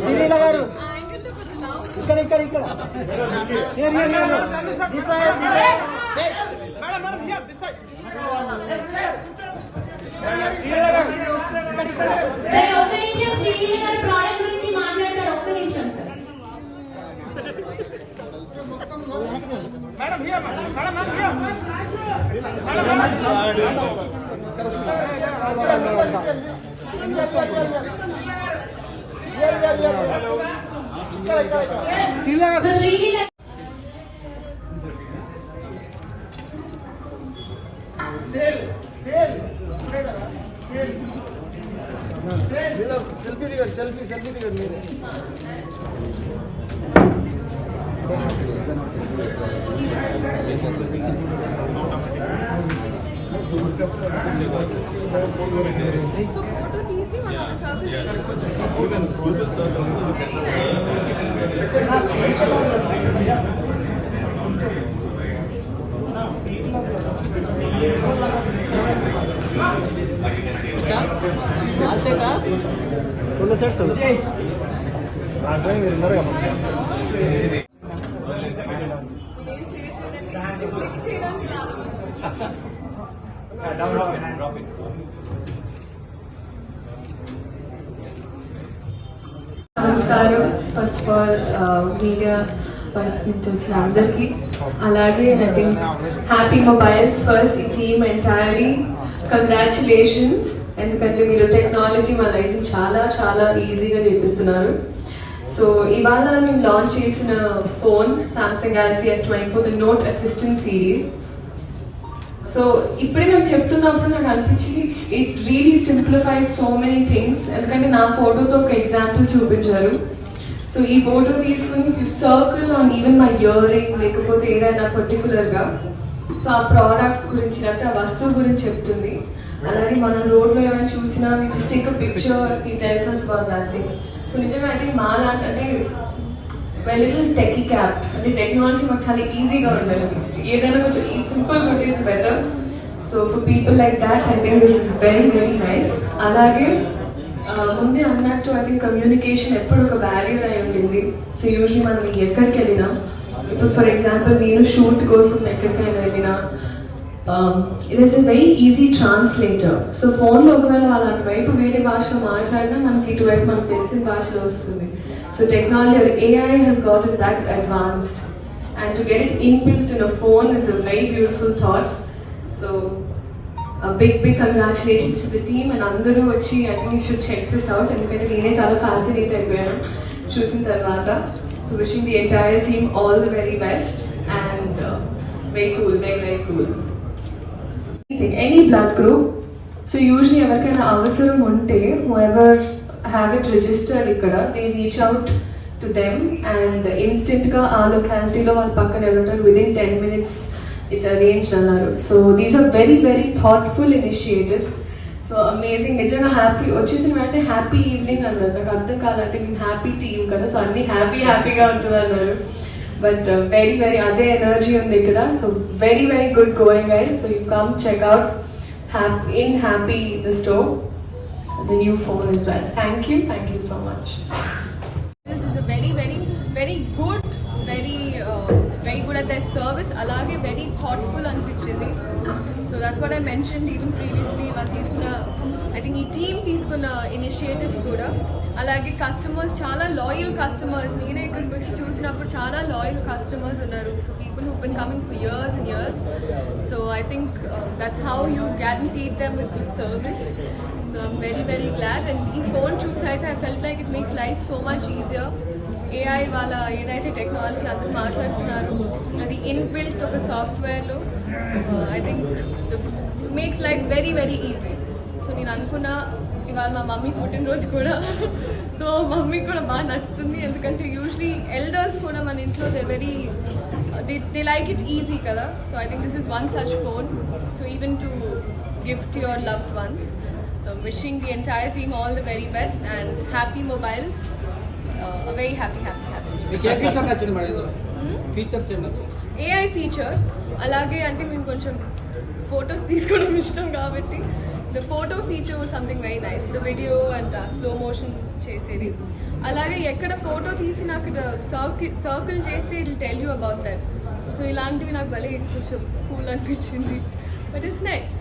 శ్రీలీల గారు ఇక్కడ ఇక్కడ ఇక్కడ Here, here, here, here. This side, this side. సరే ఒక్క నిమిషం శ్రీలీల గారి ప్రోడక్ట్ గురించి మాట్లాడతారు ఒక్క నిమిషం సార్ శ్రీలీల గారు సో శ్రీలీల సెల్ఫీ దిగండి సెల్ఫీ సెల్ఫీ దిగండి మీరే రెండు సెట్ మీరు ఉన్నారు కదా నమస్కారం. ఫస్ట్ ఆఫ్ ఆల్ మీడియా నుంచి వచ్చిన అందరికీ అలాగే I think happy mobiles first ఈ టీమ్ ఎంటైర్లీ కంగ్రాచులేషన్స్ ఎందుకంటే మీరు టెక్నాలజీ మా లైఫ్ చాలా చాలా ఈజీగా చేపిస్తున్నారు. సో ఇవాళ మేము లాంచ్ చేసిన phone Samsung Galaxy S twenty four the note assistant serial so ఇప్పుడే నాకు చెప్తున్నప్పుడు నాకు అనిపించింది it really simplifies so many things ఎందుకంటే నా ఫోటోతో ఒక ఎగ్జాంపుల్ చూపించారు. సో ఈ ఫోటో తీసుకుని you circle on even my earring లేకపోతే ఏదైనా పర్టికులర్గా సో ఆ ప్రోడక్ట్ గురించి లేకపోతే ఆ వస్తువు గురించి చెప్తుంది. అలాగే మనం రోడ్లో ఏమైనా చూసినా జస్ట్ టేక్ పిక్చర్ ఈ టెల్స్ అస్ సో నిజంగా ఐ థింక్ మా లాంటి అంటే మై లిటిల్ టెక్ క్యాప్ అంటే టెక్నాలజీ మాకు చాలా ఈజీగా ఉండాలి ఏదైనా కొంచెం ఈ సింపుల్ ఉంటే it's better so for people like that I think this is very very nice అలాగే ముందే అన్నట్టు ఐ థింక్ కమ్యూనికేషన్ ఎప్పుడు ఒక బ్యారియర్ అయి ఉండింది. సో యూజువలీ మనం ఎక్కడికి వెళ్ళినా ఇప్పుడు ఫర్ ఎగ్జాంపుల్ నేను షూట్ కోసం ఎక్కడికైనా వెళ్ళినా it is a very easy translator so ఫోన్లో ఒకవేళ వాళ్ళు అటువైపు వేరే భాషలో మాట్లాడినా మనకి ఇటువైపు మనకు తెలిసిన భాషలో వస్తుంది so technology AI has got it that advanced and to get it inbuilt in a phone is a very beautiful thought so big big congratulations to the team and అందరూ వచ్చి I think you should check this out ఎందుకంటే నేనే చాలా fascinate అయిపోయాను చూసిన తర్వాత so wishing the entire team all the very best and very cool very very cool Any blood group so usually ఎవరికైనా అవసరం ఉంటే ఎవర్ హ్యావ్ ఇట్ రిజిస్టర్డ్ ఇక్కడ they reach out to them and ఇన్స్టెంట్గా ఆ లొకాలిటీలో వాళ్ళ పక్కన ఎవరుంటారు within ten minutes it's arrange అన్నారు. So these are very very thoughtful initiatives so amazing నిజంగా హ్యాపీ వచ్చేసిన వెంటనే హ్యాపీ ఈవినింగ్ అన్నారు. నాకు అర్థం కాదంటే మేము హ్యాపీ టీమ్ కదా. సో అన్ని హ్యాపీ హ్యాపీగా ఉంటుంది అన్నారు బట్ వెరీ వెరీ అదే ఎనర్జీ ఉంది ఇక్కడ so very very good going guys so you come check out happy in happy the store the new phone is well thank you thank you so much This is a very, very, very good, very, uh, very good at their service. అలాగే very thoughtful అనిపించింది so that's what I mention even previously వాళ్ళు తీసుకున్న I think ఈ team తీసుకున్న initiatives కూడా అలాగే customers చాలా loyal customers నేనే ఇక్కడికి వచ్చి చూసినప్పుడు చాలా లాయల్ కస్టమర్స్ ఉన్నారు. So people who been coming for years and years so I think that's how you guaranteed them with good service so I'm very very glad and ఈ phone చూసి అయితే I felt like it makes life so much easier AI వాళ్ళ ఏదైతే technology అందరూ మాట్లాడుతున్నారు అది inbuilt ఒక సాఫ్ట్వేర్లో I think makes life very very easy నేను అనుకున్నా ఇవాళ మా మమ్మీ పుట్టినరోజు కూడా. సో మమ్మీ కూడా బాగా నచ్చుతుంది. ఎందుకంటే యూజువలీ ఎల్డర్స్ కూడా మన ఇంట్లో they very they they like it easy కదా. So I think this is one such phone so even to gift your loved ones so wishing the entire team all the very best and happy mobiles very happy happy happy? Features ఏం నచ్చింది AI feature అలాగే అంటే మేము కొంచెం photos తీసుకోవడం ఇష్టం కాబట్టి the photo feature something very nice the video and slow motion చేసేది. అలాగే ఎక్కడ ఫోటో తీసి నాకు సర్కిల్ సర్కిల్ చేస్తే it tell you about that so ఇలాంటివి నాకు భలే కొంచెం కూల్ అనిపించింది. But it's nice